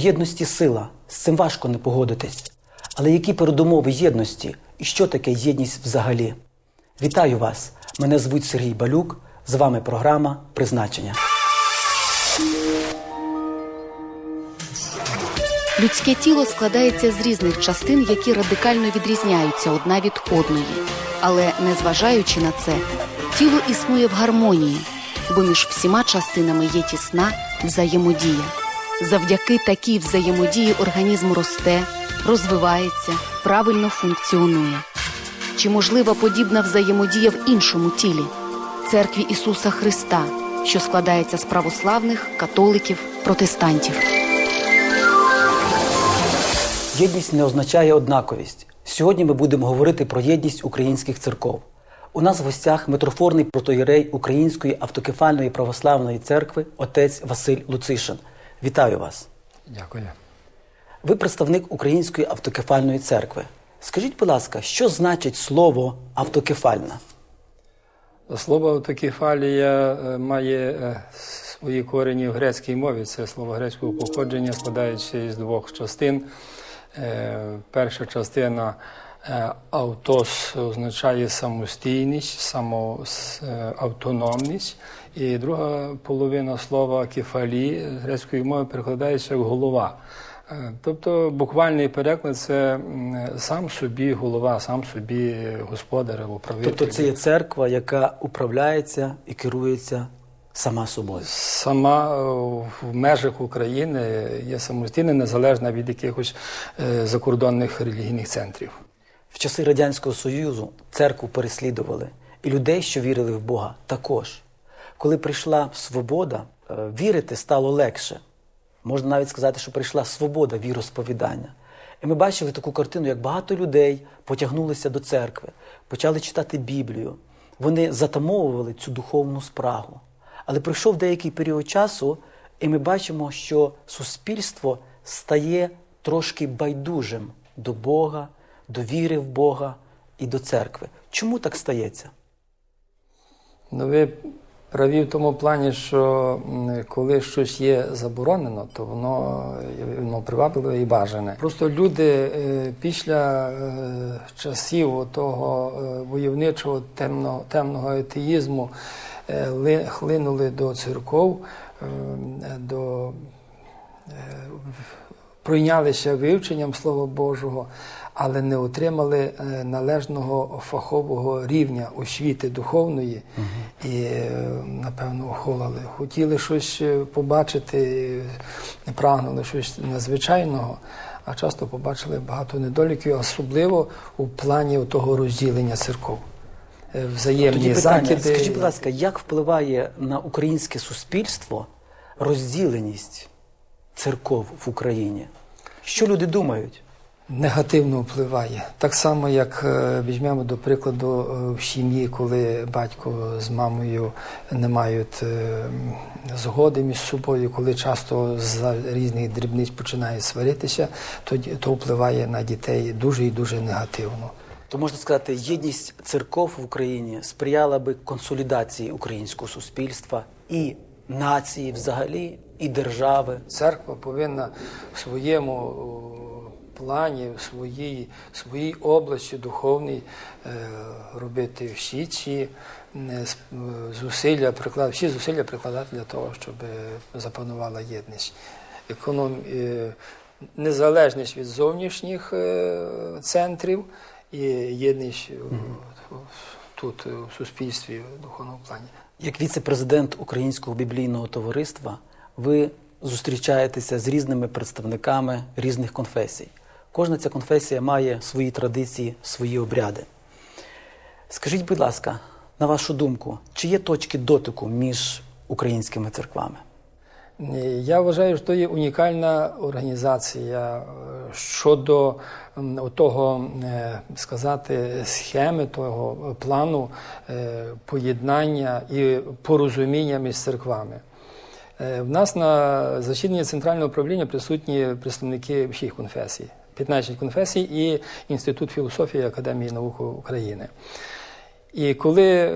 Єдності сила. З цим важко не погодитись. Але які передумови єдності і що таке єдність взагалі? Вітаю вас! Мене звуть Сергій Балюк. З вами програма Призначення. Людське тіло складається з різних частин, які радикально відрізняються одна від одної. Але незважаючи на це, тіло існує в гармонії, бо між всіма частинами є тісна взаємодія. Завдяки такій взаємодії організм росте, розвивається, правильно функціонує. Чи можлива подібна взаємодія в іншому тілі церкві Ісуса Христа, що складається з православних, католиків, протестантів? Єдність не означає однаковість. Сьогодні ми будемо говорити про єдність українських церков. У нас в гостях митрофорний протоєрей Української автокефальної православної церкви отець Василь Луцишин. Вітаю вас! Дякую. Ви представник Української автокефальної церкви. Скажіть, будь ласка, що значить слово автокефальна? Слово автокефалія е, має е, свої корені в грецькій мові. Це слово грецького походження, складаючи з двох частин. Е, Перша частина автос означає самостійність, само, е, автономність. І друга половина слова кефалі з грецької мови перекладається як голова. Е, Тобто буквальний переклад це сам собі голова, сам собі господар або правитель. Тобто це є церква, яка управляється і керується сама собою. Сама е, в межах України є самостійна, незалежна від якихось е, закордонних релігійних центрів. В часи Радянського Союзу церкву переслідували, і людей, що вірили в Бога, також. Коли прийшла свобода, е, вірити стало легше. Можна навіть сказати, що прийшла свобода віросповідання. І ми бачили таку картину, як багато людей потягнулися до церкви, почали читати Біблію. Вони затамовували цю духовну спрагу. Але пройшов деякий період часу, і ми бачимо, що суспільство стає трошки байдужим до Бога, до віри в Бога і до церкви. Чому так стається? Ну, ви праві в тому плані, що коли щось є заборонено, то воно, е, воно привабливе і бажане. Просто люди е, після е, часів того войовничого темного, темного атеїзму ли- хлинули до церков, до пройнялися вивченням Слова Божого, але не отримали е, належного фахового рівня освіти духовної і, е, напевно, охолали. Хотіли щось е, побачити, прагнули щось надзвичайного, а часто побачили багато недоліків, особливо у плані того розділення церков. Взаємні Тоді питання, закиди. скажіть, будь ласка, як впливає на українське суспільство розділеність церков в Україні? Що люди думають? Негативно впливає. Так само, як е, візьмемо до прикладу е, в сім'ї, коли батько з мамою не мають е, згоди між собою, коли часто за різних дрібниць починають сваритися, то, то впливає на дітей дуже і дуже негативно. То можна сказати, єдність церков в Україні сприяла би консолідації українського суспільства і нації взагалі, і держави. Церква повинна в своєму плані, в своїй, своїй області духовній е, робити всі ці е, е, зусилля, приклад, всі зусилля прикладати для того, щоб запанувала єдність. Економ, незалежність від зовнішніх центрів і єдність тут, в суспільстві, в духовному плані. Як віце-президент Українського біблійного товариства, ви зустрічаєтеся з різними представниками різних конфесій. Кожна ця конфесія має свої традиції, свої обряди. Скажіть, будь ласка, на вашу думку, чи є точки дотику між українськими церквами? Я вважаю, що є унікальна організація е, щодо того, е, сказати, схеми того плану е, поєднання і порозуміння між церквами. В нас на засіданні центрального управління присутні представники всіх конфесій, 15 конфесій і Інститут філософії Академії наук України. І коли е,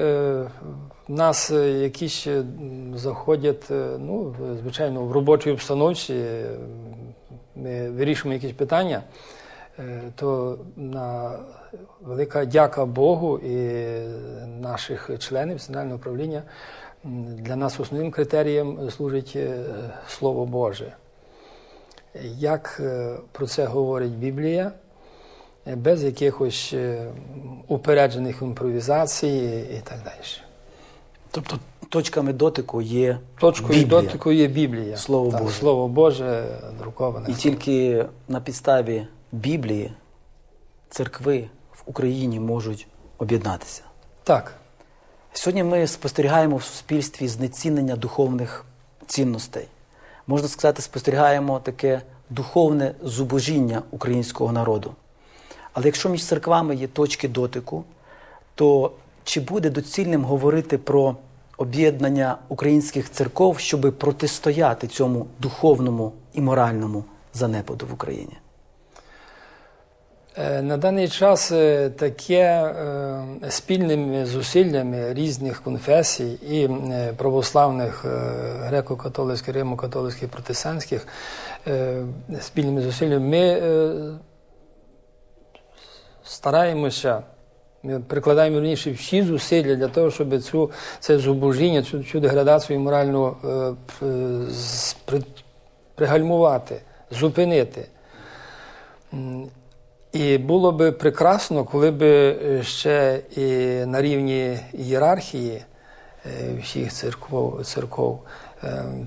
в нас е, якісь заходять, е, ну, звичайно, в робочій обстановці, ми вирішуємо якісь питання, то на велика дяка Богу і наших членів національного управління для нас основним критерієм служить Слово Боже. Як е, про це говорить Біблія, е, без якихось е, упереджених імпровізацій і так далі. Тобто точками дотику є Точкою Біблія. дотику є Біблія. Слово Так, Боже. Слово Боже друковане. І тільки на підставі Біблії церкви в Україні можуть об'єднатися. Так. Сьогодні ми спостерігаємо в суспільстві знецінення духовних цінностей. Можна сказати, спостерігаємо таке духовне зубожіння українського народу. Але якщо між церквами є точки дотику, то чи буде доцільним говорити про об'єднання українських церков, щоб протистояти цьому духовному і моральному занепаду в Україні? Е, На даний час е, таке е, спільними зусиллями різних конфесій і православних греко-католицьких, римо-католицьких, протестантських спільними зусиллями ми стараємося. Ми прикладаємо раніше всі зусилля для того, щоб цю це зубожіння, цю, цю деградацію моральну при- пригальмувати, зупинити. І було би прекрасно, коли б е, ще і на рівні ієрархії е, всіх церков, церков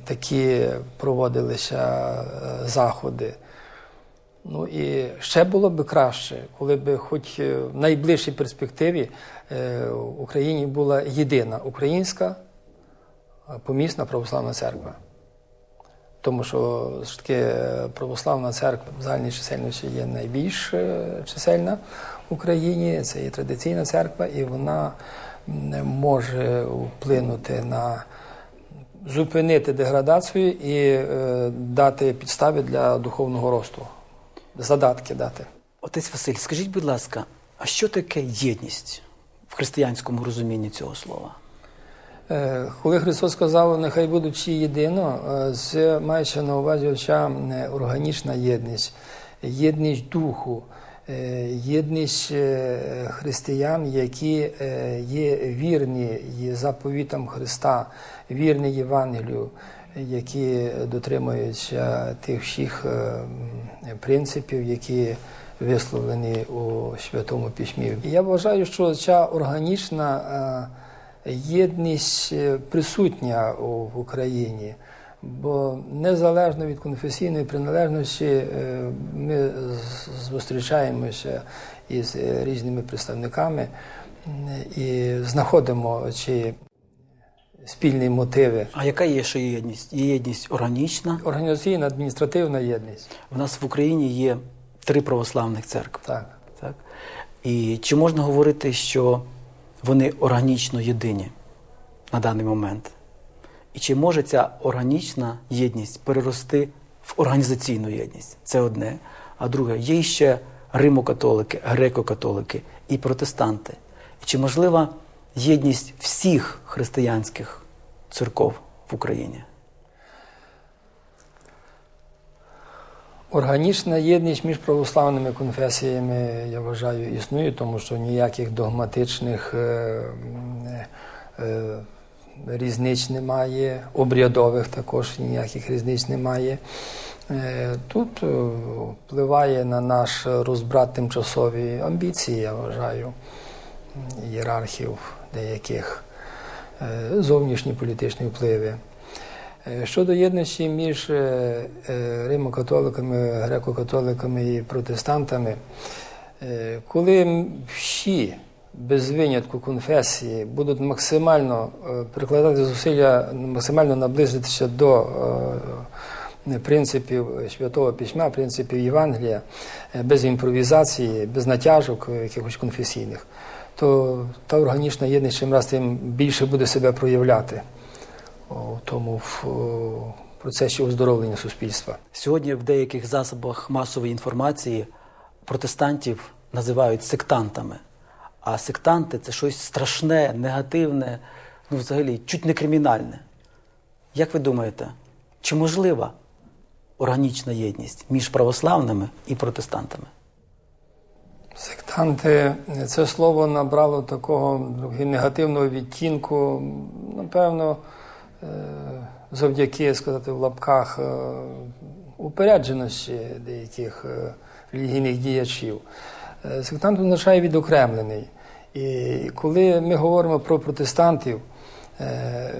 такі проводилися е, заходи. Ну і ще було б краще, коли б хоч в найближчій перспективі в Україні була єдина українська помісна православна церква. Тому що ж таки православна церква в загальній чисельності є найбільш е, чисельна в Україні, це є традиційна церква, і вона м, може вплинути на зупинити деградацію і е, дати підстави для духовного росту, задатки дати. Отець Василь, скажіть, будь ласка, а що таке єдність в християнському розумінні цього слова? Е, Коли Христос сказав, нехай будуть всі єдино, це мається на увазі оця е, органічна єдність, єдність духу, е, єдність християн, які є вірні є заповітам Христа, вірні Євангелію, які дотримуються тих всіх принципів, які висловлені у Святому Письмі. Я вважаю, що ця органічна єдність е, присутня в Україні, бо незалежно від конфесійної приналежності е, ми зустрічаємося із е, різними представниками і знаходимо ці спільні мотиви. А яка є ще єдність? Є єдність органічна. Організаційна адміністративна єдність. У нас в Україні є три православних церкви. Так. Так? І чи можна говорити, що вони органічно єдині на даний момент? І чи може ця органічна єдність перерости в організаційну єдність? Це одне. А друге, є ще римокатолики, греко-католики і протестанти. І чи можлива єдність всіх християнських церков в Україні? Органічна єдність між православними конфесіями, я вважаю, існує, тому що ніяких догматичних е, е, різниць немає, обрядових також ніяких різниць немає. Е, Тут е, впливає на наш розбрат тимчасові амбіції, я вважаю, ієрархів деяких, е, зовнішні політичні впливи. Е, Щодо єдності між е, е, римокатоликами, греко-католиками і протестантами, коли всі без винятку конфесії будуть максимально прикладати зусилля, максимально наблизитися до принципів Святого Письма, принципів Євангелія, без імпровізації, без натяжок якихось конфесійних, то та органічна єдність чим раз тим більше буде себе проявляти у тому в процесі оздоровлення суспільства. Сьогодні в деяких засобах масової інформації протестантів називають сектантами. А сектанти це щось страшне, негативне, ну взагалі чуть не кримінальне. Як ви думаєте, чи можлива органічна єдність між православними і протестантами? Сектанти, це слово набрало такого негативного відтінку, напевно, е, завдяки сказати, в лапках е, упередженості деяких е, релігійних діячів. Е, Сектант означає відокремлений. І коли ми говоримо про протестантів, е,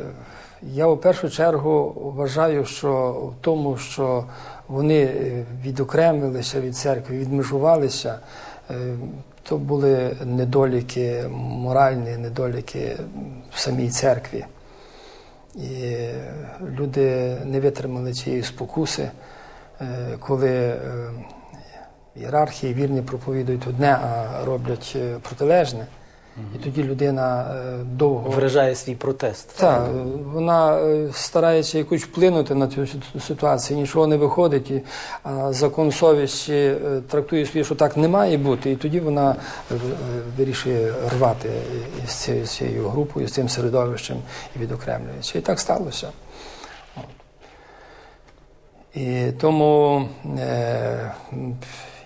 я у першу чергу вважаю, що в тому, що вони е, відокремилися від церкви, відмежувалися, е, то були недоліки, моральні недоліки в самій церкві. І люди не витримали цієї спокуси, е, коли е, ієрархії вірні проповідують одне, а роблять е, протилежне. І тоді людина е, довго Виражає свій протест. так, вона е, старається якось вплинути на цю ситуацію, нічого не виходить, і, закон совісті е, трактує собі, що так не має бути, і тоді вона вирішує рвати із цією, з цією групою, з цим середовищем і відокремлюється. І так сталося. І тому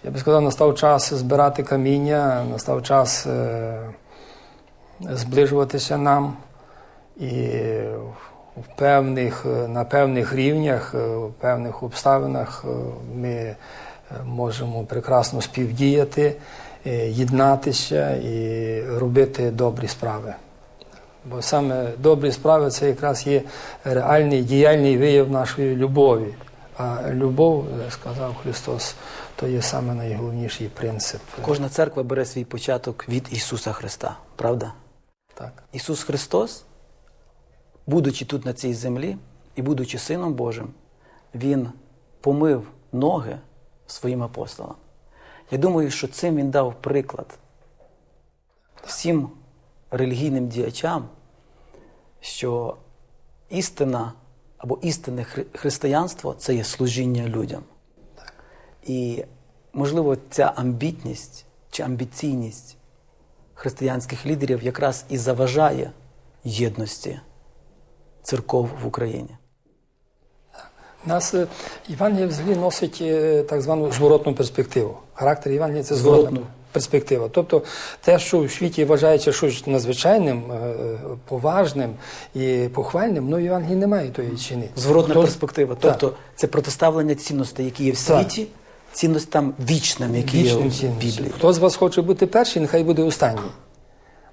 я би сказав, настав час збирати каміння, настав час. Е, зближуватися нам і в певних, на певних рівнях, в певних обставинах е, ми е, можемо прекрасно співдіяти, е, єднатися і робити добрі справи. Бо саме добрі справи це якраз є реальний діяльний вияв нашої любові. А любов, е, сказав Христос, то є саме найголовніший принцип. Кожна церква бере свій початок від Ісуса Христа, правда? Так. Ісус Христос, будучи тут на цій землі і будучи Сином Божим, Він помив ноги своїм апостолам. Я думаю, що цим він дав приклад всім релігійним діячам, що істина або істинне християнство це є служіння людям. І, можливо, ця амбітність чи амбіційність християнських лідерів якраз і заважає єдності церков в Україні. Нас е, Євангеліє взагалі носить е, так звану зворотну перспективу. Характер Євангелія це зворотна Зворотну. перспектива. Тобто те, що в світі вважається щось надзвичайним, е, поважним і похвальним, ну в Євангелії немає тої ціни. Зворотна Тож- перспектива. Так. Тобто це протиставлення цінностей, які є в Так. Світі, цінностям вічним, які є в цінностям. Біблії. Хто з вас хоче бути перший, нехай буде останній.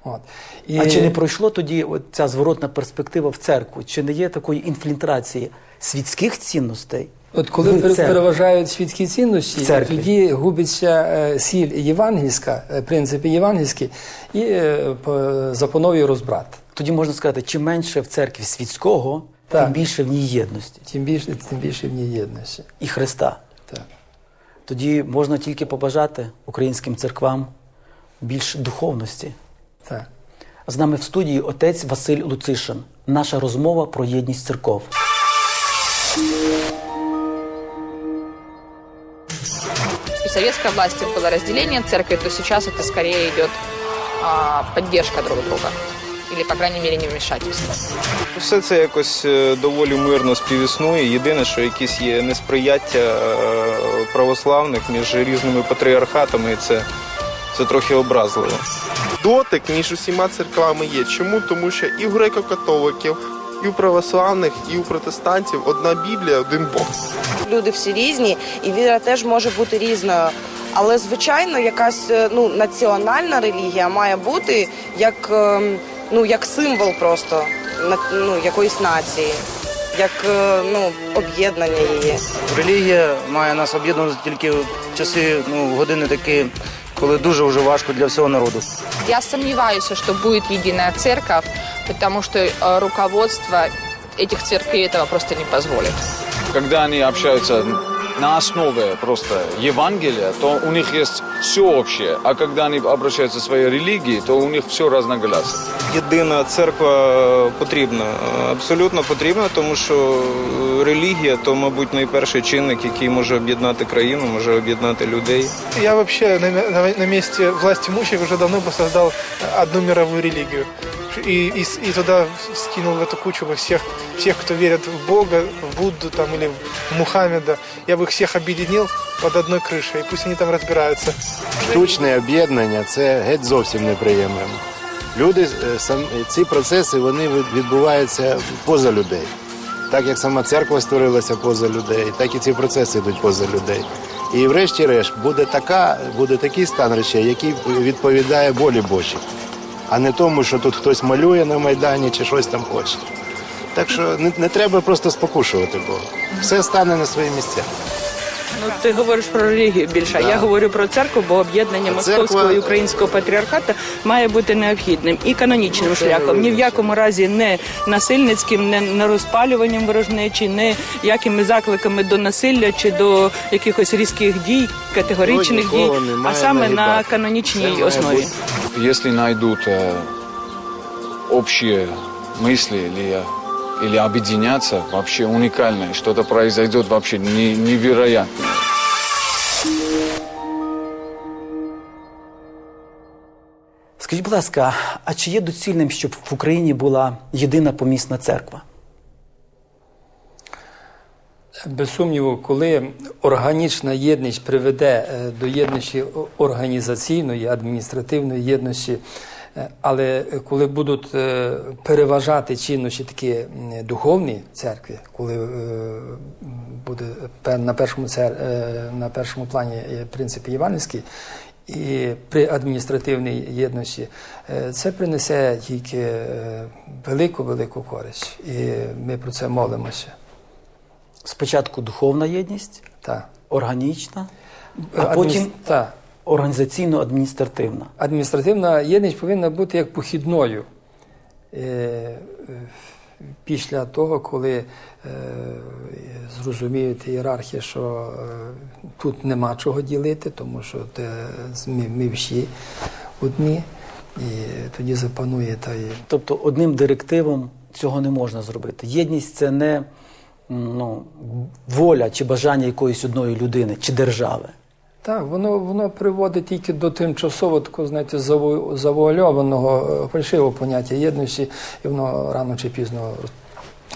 От. І... А чи не пройшло тоді от ця зворотна перспектива в церкву? Чи не є такої інфільтрації світських цінностей? От коли в пере- церкві? переважають світські цінності, церкві. тоді губиться е, сіль євангельська, е, принципи євангельські, і е, по- запановує розбрат. Тоді можна сказати, чим менше в церкві світського, Так. тим більше в ній єдності Тим більше, тим більше в ній єдності. і Христа. Так. Тоді можна тільки побажати українським церквам більш духовності. Так. З нами в студії отець Василь Луцишин. Наша розмова про єдність церков. при советской власти было разделение церкви, то сейчас это скорее идет а, поддержка друг друга. Или, по крайней мере, не вмешательство. Все це якось е, доволі мирно співіснує. Єдине, що якісь є несприяття е, православних між різними патріархатами, і це, це трохи образливо. дотик між усіма церквами є. Чому? Тому що і в греко-католиків, і у православних, і у протестантів одна Біблія, один Бог. люди всі різні, і віра теж може бути різною. Але звичайно, якась е, ну національна релігія має бути як, ем, ну, як символ просто на- ну, якоїсь нації, як е, ну, об'єднання її. Релігія має нас об'єднувати тільки в часи, ну, в години такі, коли дуже вже важко для всього народу. Я сомневаюсь, что будет единая церковь, потому что э, руководство этих церквей этого просто не позволит. когда они общаются на основе просто Евангелия, то у них есть все общее. А когда они обращаются к своей религии, то у них все разногласие. Єдина церква потрібна, абсолютно потрібна, тому що е, релігія то, мабуть, найперший чинник, який може об'єднати країну, може об'єднати людей. Я вообще на, на- на месте власти имущих уже давно бы создал одну мировую религию. и, и, с- и туда скинул в эту кучу во всех, всех, кто верит в Бога, в Будду там, или в Мухаммеда. Я бы их всех объединил под одной крышей, и пусть они там разбираются. Штучне об'єднання це геть зовсім неприємно. Люди е, ці процеси вони відбуваються поза людей. Так як сама церква створилася поза людей, так і ці процеси йдуть поза людей. І врешті-решт буде така, буде такий стан речей, який відповідає волі Божій, а не тому, що тут хтось малює на майдані чи щось там хоче. Так що не, не треба просто спокушувати Бога. Все стане на свої місця. Ну, ти говориш про релігію більше. Да. Я говорю про церкву, бо об'єднання московського і українського патріархату має бути необхідним і канонічним шляхом. Ні в якому разі не насильницьким, не не розпалюванням ворожнечі, не якими закликами до насилля чи до якихось різких дій, категоричних дій, а саме на канонічній основі. Если найдут э, общие мысли или, объединятся, вообще уникальное, что-то произойдет вообще не- невероятное. Скажіть, будь ласка, а чи є доцільним, щоб в Україні була єдина помісна церква? Без сумніву, коли органічна єдність приведе е, до єдності організаційної, адміністративної єдності, але коли будуть е, переважати чинності такі духовні церкви, коли е, буде на першому, цер- е, на першому плані принцип євангельський, і при адміністративній єдності е, це принесе тільки е, велику велику користь, і ми про це молимося. Спочатку духовна єдність, Так. органічна, а потім так. Організаційно-адміністративна. Адміністративна єдність повинна бути як похідною. Е, е, Після того, коли е, зрозуміють ієрархія, що тут нема чого ділити, тому що ми, всі одні, і тоді запанує та й Тобто одним директивом цього не можна зробити. Єдність це не ну, воля чи бажання якоїсь одної людини чи держави. Так, воно, воно приводить тільки до тимчасово такого, знаєте, завуальованого е, фальшивого поняття єдності, і воно рано чи пізно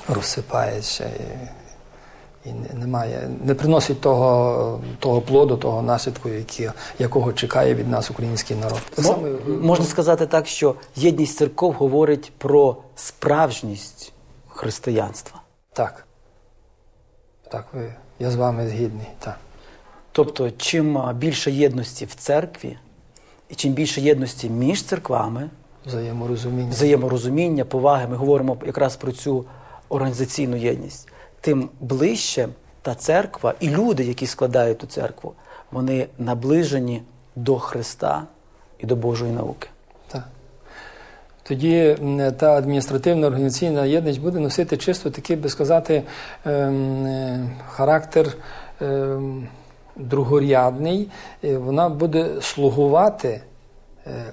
розсипається і, і не- немає, не приносить того, того плоду, того наслідку, який, якого чекає від нас український народ. Саме, е, Можна сказати так, що єдність церков говорить про справжність християнства. Так. Так, ви, я з вами згідний. Так. Тобто, чим більше єдності в церкві, і чим більше єдності між церквами, Взаєморозуміння. взаєморозуміння, поваги, ми говоримо якраз про цю організаційну єдність, тим ближче та церква і люди, які складають ту церкву, вони наближені до Христа і до Божої науки. Так. Тоді та адміністративна організаційна єдність буде носити чисто такий, би сказати, ем, е, характер ем, другорядний. Е, Вона буде слугувати е,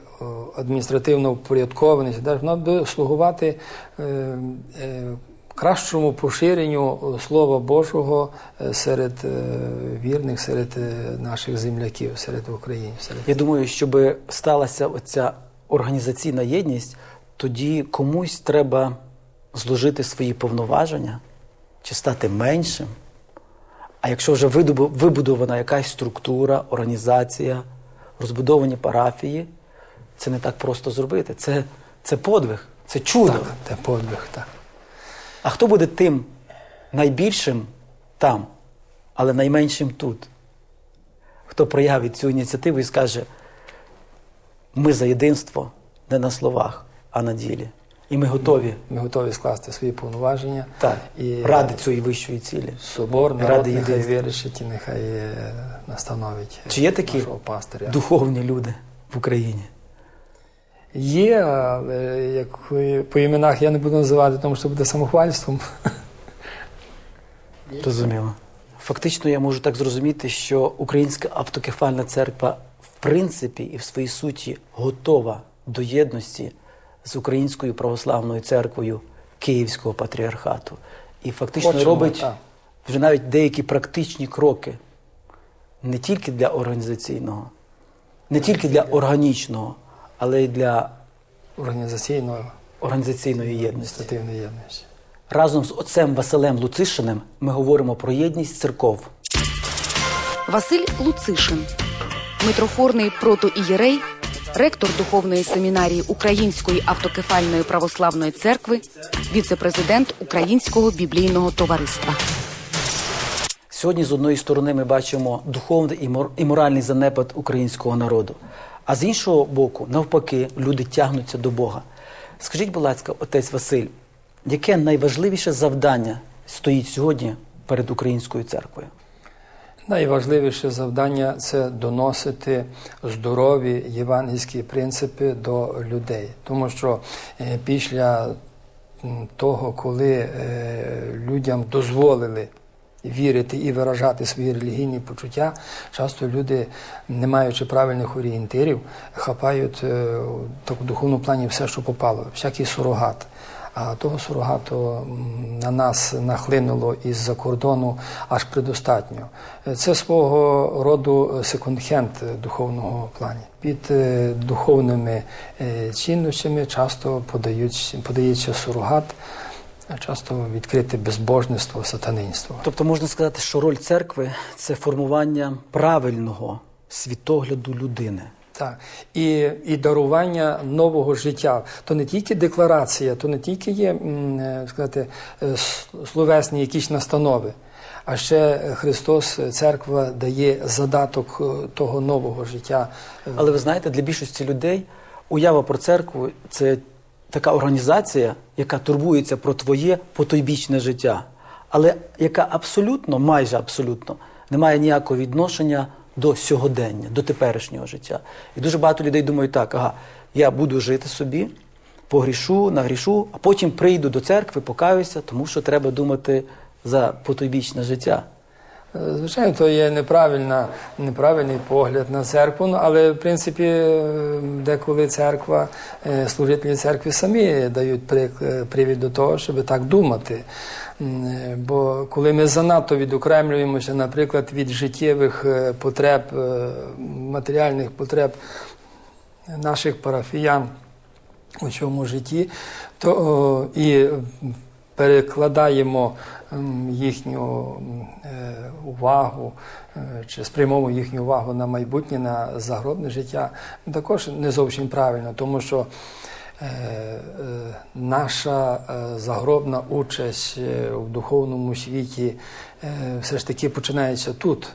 адміністративно впорядкованість, вона буде слугувати е, кращому поширенню Слова Божого серед вірних, серед наших земляків, серед українців. Серед... Я думаю, щоб сталася оця організаційна єдність, тоді комусь треба зложити свої повноваження чи стати меншим. А якщо вже вибудована якась структура, організація, розбудовані парафії, це не так просто зробити. Це, це подвиг, це чудо. Так, це подвиг, так. А хто буде тим найбільшим там, але найменшим тут? Хто проявить цю ініціативу і скаже: ми за єдинство не на словах, а на ділі. І ми готові Ми готові скласти свої повноваження. так, І ради цієї вищої цілі. собор, ради нехай єдинства. вирішить і нехай е, настановить Чи є такі пастиря. духовні люди в Україні? Є, але як по іменах я не буду називати, тому що буде самохвальством. Розуміло. Фактично, я можу так зрозуміти, що Українська автокефальна церква в принципі і в своїй суті готова до єдності з Українською православною церквою Київського патріархату. І фактично Хочемо, робить так. вже навіть деякі практичні кроки не тільки для організаційного, не тільки для органічного, але й для Організаційно організаційної єдності. Єдності. Разом з отцем Василем Луцишиним ми говоримо про єдність церков. Василь Луцишин, митрофорний протоієрей, ректор духовної семінарії Української автокефальної православної церкви, віце-президент Українського біблійного товариства. Сьогодні з одної сторони ми бачимо духовний і мор- і моральний занепад українського народу, а з іншого боку, навпаки, люди тягнуться до Бога. Скажіть, будь ласка, отець Василь, яке найважливіше завдання стоїть сьогодні перед українською церквою? Найважливіше завдання це доносити здорові євангельські принципи до людей. Тому що е, після того, коли е, людям дозволили вірити і виражати свої релігійні почуття, часто люди, не маючи правильних орієнтирів, хапають е, так, в духовному плані все, що попало, всякий сурогат. А того сурогату на нас нахлинуло із-за кордону аж предостатньо. Е, Це свого роду секонд-хенд е, духовного плані. Під е, духовними цінностями часто подають, подається сурогат, часто відкрите безбожництво, сатанинство. Тобто можна сказати, що роль церкви це формування правильного світогляду людини. Так. І, і дарування нового життя. То не тільки декларація, то не тільки є е, сказати, е, словесні якісь настанови, а ще Христос, е, церква дає задаток того нового життя. Але ви знаєте, для більшості людей уява про церкву це така організація, яка турбується про твоє потойбічне життя, але яка абсолютно, майже абсолютно, не має ніякого відношення до сьогодення, до теперішнього життя. І дуже багато людей думають так, ага, я буду жити собі, погрішу, нагрішу, а потім прийду до церкви, покаюся, тому що треба думати за потойбічне життя. Е, Звичайно, то є неправильна, неправильний погляд на церкву, ну, але в принципі е, деколи церква, е, служителі церкви самі дають привід до того, щоб так думати. Е, Бо коли ми занадто відокремлюємося, наприклад, від життєвих е, потреб, е, матеріальних потреб наших парафіян у цьому житті, то і перекладаємо їхню увагу чи спрямовуємо їхню увагу на майбутнє, на загробне життя, також не зовсім правильно, тому що наша е, загробна участь е, в духовному світі е, все ж таки починається тут.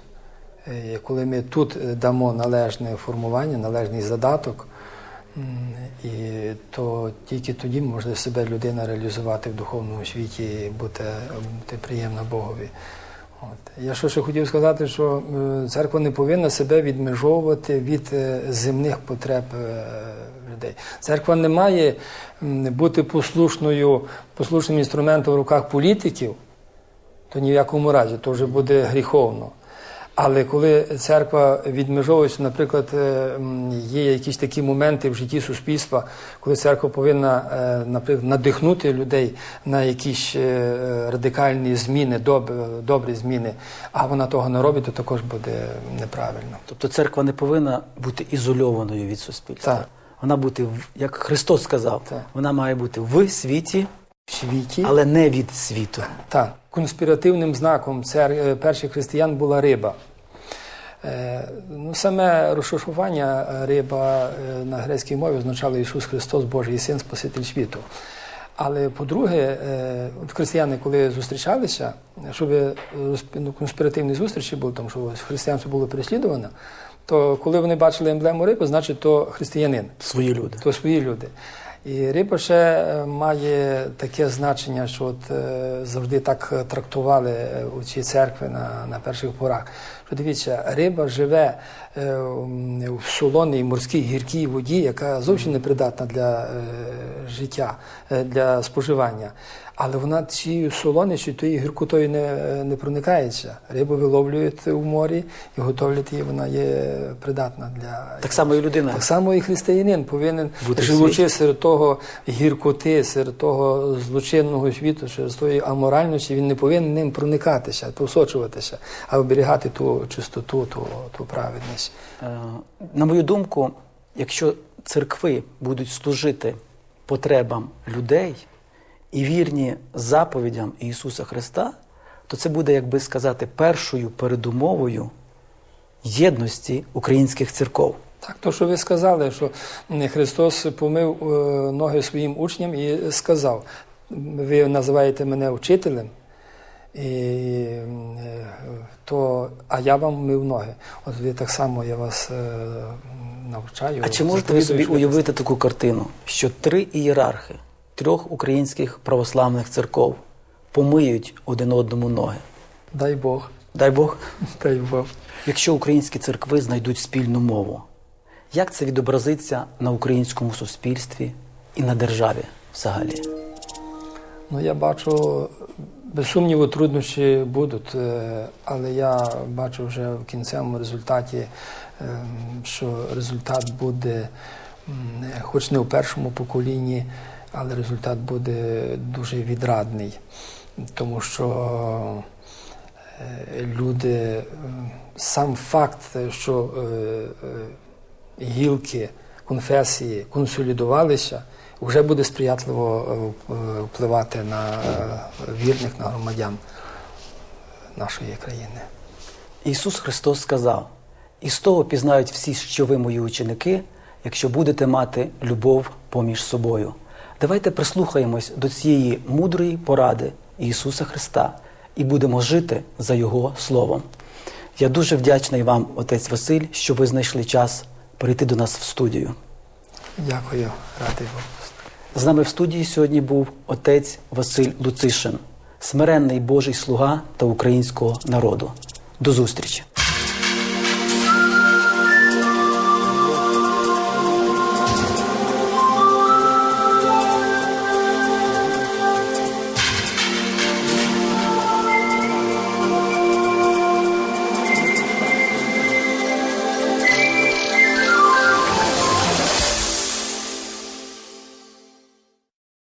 Коли ми тут дамо належне формування, належний задаток, і то тільки тоді може себе людина реалізувати в духовному світі і бути, бути приємна Богові. От. Я що ще хотів сказати, що церква не повинна себе відмежовувати від земних потреб людей. Церква не має бути послушною, послушним інструментом в руках політиків, то ні в якому разі, то вже буде гріховно. Але коли церква відмежовується, наприклад, е, є якісь такі моменти в житті суспільства, коли церква повинна, е, наприклад, надихнути людей на якісь е, радикальні зміни, добрі зміни, а вона того не робить, то також буде неправильно. Тобто церква не повинна бути ізольованою від суспільства. Так. Вона бути, як Христос сказав, Так. вона має бути в світі, В світі але не від світу. Так, конспіративним знаком цер... е, перших християн була риба. Е, Ну, саме розшифрування е, риба е, на грецькій мові означало Ісус Христос, Божий Син, Спаситель світу. Але по-друге, е, от християни, коли зустрічалися, щоб ну, конспіративні зустрічі були, тому що християнство було переслідувано, то коли вони бачили емблему риби, значить то християнин Свої люди. то свої люди. І риба ще е, має таке значення, що от е, завжди так е, трактували у цій церкві на, на перших порах. Що дивіться, риба живе е, в солоній морській гіркій воді, яка зовсім не придатна для е, життя, е, для споживання. Але вона цією солоністю, тією гіркотою не, не проникається. Рибу виловлюють у морі і готовлять її, вона є придатна для Так само і людина. так само і християнин повинен, Бути живучи серед того гіркоти, серед того злочинного світу, серед тої аморальності, він не повинен ним проникатися, просочуватися, а оберігати ту чистоту, ту, ту праведність. Е, На мою думку, якщо церкви будуть служити потребам людей і вірні заповідям Ісуса Христа, то це буде, як би сказати, першою передумовою єдності українських церков. Так, то, що ви сказали, що Христос помив е, ноги своїм учням і сказав: ви називаєте мене вчителем, і, е, то, а я вам мив ноги. От ви так само я вас е, навчаю. А чи можете ви собі уявити таку картину, що три ієрархи трьох українських православних церков помиють один одному ноги? Дай Бог, Дай Бог. дай Бог. Якщо українські церкви знайдуть спільну мову, як це відобразиться на українському суспільстві і на державі взагалі? Ну, я бачу, без сумніву, труднощі будуть, е, але я бачу вже в кінцевому результаті, е, що результат буде, хоч не у першому поколінні, але результат буде дуже відрадний, тому що е, люди, сам факт, що гілки конфесії консолідувалися, вже буде сприятливо е, е, впливати на е, вірних, на громадян нашої країни. Ісус Христос сказав: і з того пізнають всі, що ви мої ученики, якщо будете мати любов поміж собою. Давайте прислухаємось до цієї мудрої поради Ісуса Христа і будемо жити за Його Словом. Я дуже вдячний вам, отець Василь, що ви знайшли час прийти до нас в студію. Дякую, радий вам. З нами в студії сьогодні був отець Василь Луцишин, смиренний Божий слуга та українського народу. До зустрічі!